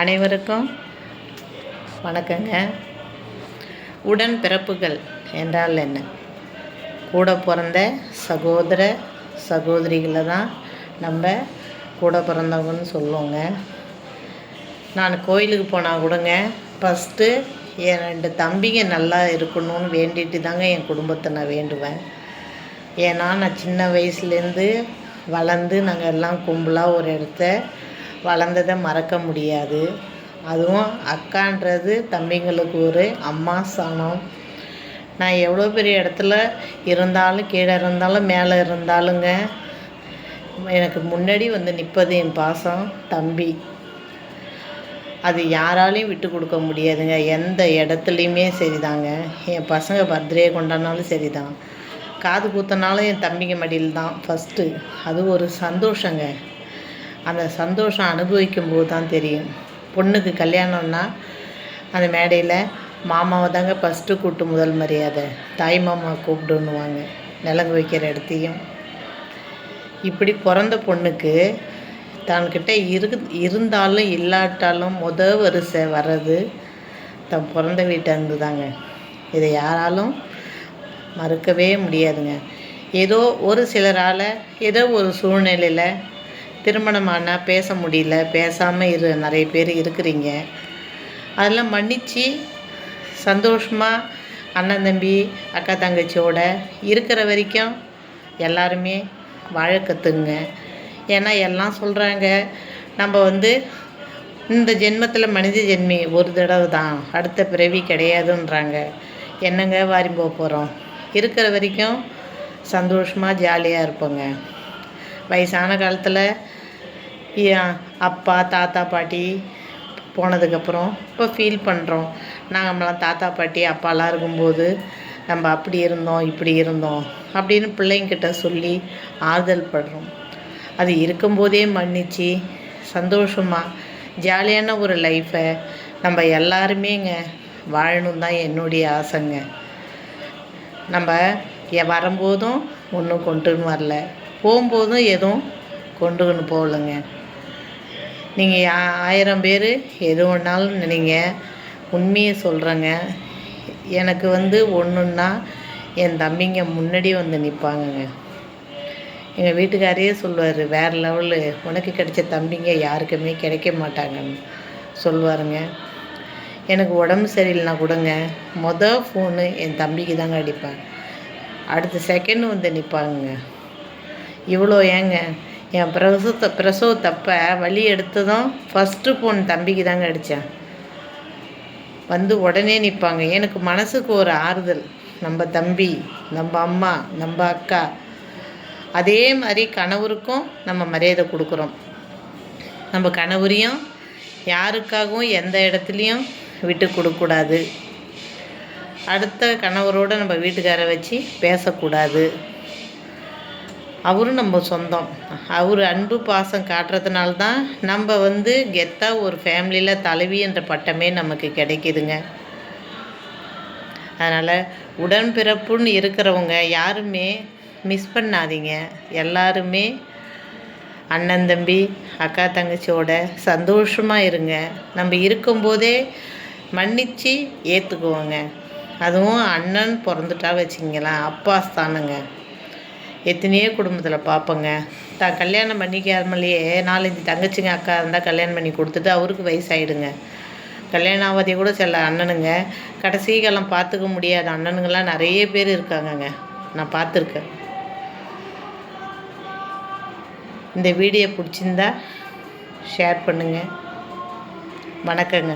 அனைவருக்கும் வணக்கங்க. உடன் பிறப்புகள் என்றால் என்ன? கூட பிறந்த சகோதர சகோதரிகளை தான் நம்ம கூட பிறந்தவங்கன்னு சொல்லுவோங்க. நான் கோயிலுக்கு போனால் கூடங்க ஃபஸ்ட்டு என் ரெண்டு தம்பிங்க நல்லா இருக்கணும்னு வேண்டிட்டு தாங்க என் குடும்பத்தை நான் வேண்டுவேன். ஏன்னா நான் சின்ன வயசுலேருந்து வளர்ந்து நாங்கள் எல்லாம் கும்பலாக ஒரு இடத்த வளர்ந்ததை மறக்க முடியாது. அதுவும் அக்கான்றது தம்பிங்களுக்கு ஒரு அம்மா சாணம் நான் எவ்வளோ பெரிய இடத்துல இருந்தாலும் கீழே இருந்தாலும் மேலே இருந்தாலுங்க எனக்கு முன்னாடி வந்து நிற்பது என் பாசம் தம்பி. அது யாராலையும் விட்டு கொடுக்க முடியாதுங்க. எந்த இடத்துலையுமே சரிதாங்க. என் பசங்க பர்த்டே கொண்டாடினாலும் சரிதான். காது குத்தினாலும் என் தம்பிங்க மடியில் தான் ஃபஸ்ட்டு அது ஒரு சந்தோஷங்க. அந்த சந்தோஷம் அனுபவிக்கும் போது தான் தெரியும். பொண்ணுக்கு கல்யாணம்னா அந்த மேடையில் மாமாவை தாங்க ஃபஸ்ட்டு கூப்பிட்டு முதல் மரியாதை. தாய் மாமா கூப்பிடுன்னுவாங்க நிலங்கு வைக்கிற இடத்தையும். இப்படி பிறந்த பொண்ணுக்கு தன்கிட்ட இரு இருந்தாலும் இல்லாட்டாலும் முத வரிசை வர்றது தன் பிறந்த வீட்டிலேருந்து தாங்க இதை யாராலும் மறுக்கவே முடியாதுங்க. ஏதோ ஒரு சிலரால் ஏதோ ஒரு சூழ்நிலையில் திருமணமானால் பேச முடியல. பேசாமல் இரு நிறைய பேர் இருக்கிறீங்க. அதெல்லாம் மன்னித்து சந்தோஷமாக அண்ணன் தம்பி அக்கா தங்கச்சியோட இருக்கிற வரைக்கும் எல்லாருமே வாழ கற்றுங்க ஏன்னா எல்லாம் சொல்கிறாங்க நம்ம வந்து இந்த ஜென்மத்தில் மனித ஜென்மி ஒரு தடவை தான். அடுத்த பிறவி கிடையாதுன்றாங்க. என்னங்க வாரி போக போகிறோம் இருக்கிற வரைக்கும் சந்தோஷமாக ஜாலியாக இருப்போங்க. வயசான காலத்தில் அப்பா தாத்தா பாட்டி போனதுக்கப்புறம் இப்போ ஃபீல் பண்ணுறோம் நாங்கள்லாம் தாத்தா பாட்டி அப்பாலாம் இருக்கும்போது நம்ம அப்படி இருந்தோம் இப்படி இருந்தோம் அப்படின்னு பிள்ளைங்கிட்ட சொல்லி ஆறுதல் படுறோம். அது இருக்கும்போதே மன்னிச்சு சந்தோஷமாக ஜாலியான ஒரு லைஃப்பை நம்ம எல்லாருமேங்க வாழணும் தான் என்னுடைய ஆசைங்க. நம்ம வரும்போதும் ஒன்றும் கொண்டுன்னு வரல. போகும்போதும் எதுவும் கொண்டுக்கின்னு போகலைங்க. நீங்கள் ஆயிரம் பேர் எது ஒன்றாலும் நினைங்க உண்மையை சொல்கிறேங்க எனக்கு வந்து ஒன்றுன்னா என் தம்பிங்க முன்னாடி வந்து நிற்பாங்கங்க எங்கள் வீட்டுக்காரையே சொல்லுவார் வேறு லெவலு. உனக்கு கிடைச்ச தம்பிங்க யாருக்குமே கிடைக்க மாட்டாங்கன்னு சொல்லுவாருங்க. எனக்கு உடம்பு சரியில்லைனா கொடுங்க மொதல் ஃபோனு என் தம்பிக்கு தாங்க அடிப்பேன். அடுத்த செகண்ட் வந்து நிற்பாங்க இவ்வளோ ஏங்க என் பிரசவத்தை பிரசவத்தப்போ வலி எடுத்ததும் ஃபஸ்ட்டு ஃபோன் தம்பிக்கு தாங்க அடித்தேன் வந்து உடனே நிற்பாங்க எனக்கு மனசுக்கு ஒரு ஆறுதல். நம்ம தம்பி நம்ம அம்மா நம்ம அக்கா அதே மாதிரி கணவருக்கும் நம்ம மரியாதை கொடுக்குறோம். நம்ம கணவரையும் யாருக்காகவும் எந்த இடத்துலையும் விட்டு கொடுக்கக்கூடாது அடுத்த கணவரோடு நம்ம வீட்டுக்காரை வச்சு பேசக்கூடாது. அவரும் நம்ம சொந்தம். அவர் அன்பு பாசம் காட்டுறதுனால தான் நம்ம வந்து கெத்தாக ஒரு ஃபேமிலியில் தலைவி என்ற பட்டமே நமக்கு கிடைக்கிதுங்க. அதனால் உடன்பிறப்புன்னு இருக்கிறவங்க யாருமே மிஸ் பண்ணாதீங்க. எல்லாருமே அண்ணன் தம்பி அக்கா தங்கச்சியோட சந்தோஷமாக இருங்க. நம்ம இருக்கும்போதே மன்னித்து ஏற்றுக்குவோங்க அதுவும் அண்ணன் பிறந்துட்டா வச்சிங்களேன் அப்பா ஸ்தானங்க. எத்தனையோ குடும்பத்தில் பார்ப்போங்க தான் கல்யாணம் பண்ணிக்காமலேயே நாலஞ்சு தங்கச்சிங்க அக்கா இருந்தால் கல்யாணம் பண்ணி கொடுத்துட்டு அவருக்கு வயசாகிடுங்க கல்யாணம் ஆகாதே கூட சில அண்ணனுங்க. கடைசி காலம் பார்த்துக்க முடியாத அண்ணனுங்கள்லாம் நிறைய பேர் இருக்காங்கங்க. நான் பார்த்துருக்கேன் இந்த வீடியோ பிடிச்சிருந்தா ஷேர் பண்ணுங்கள் வணக்கங்க.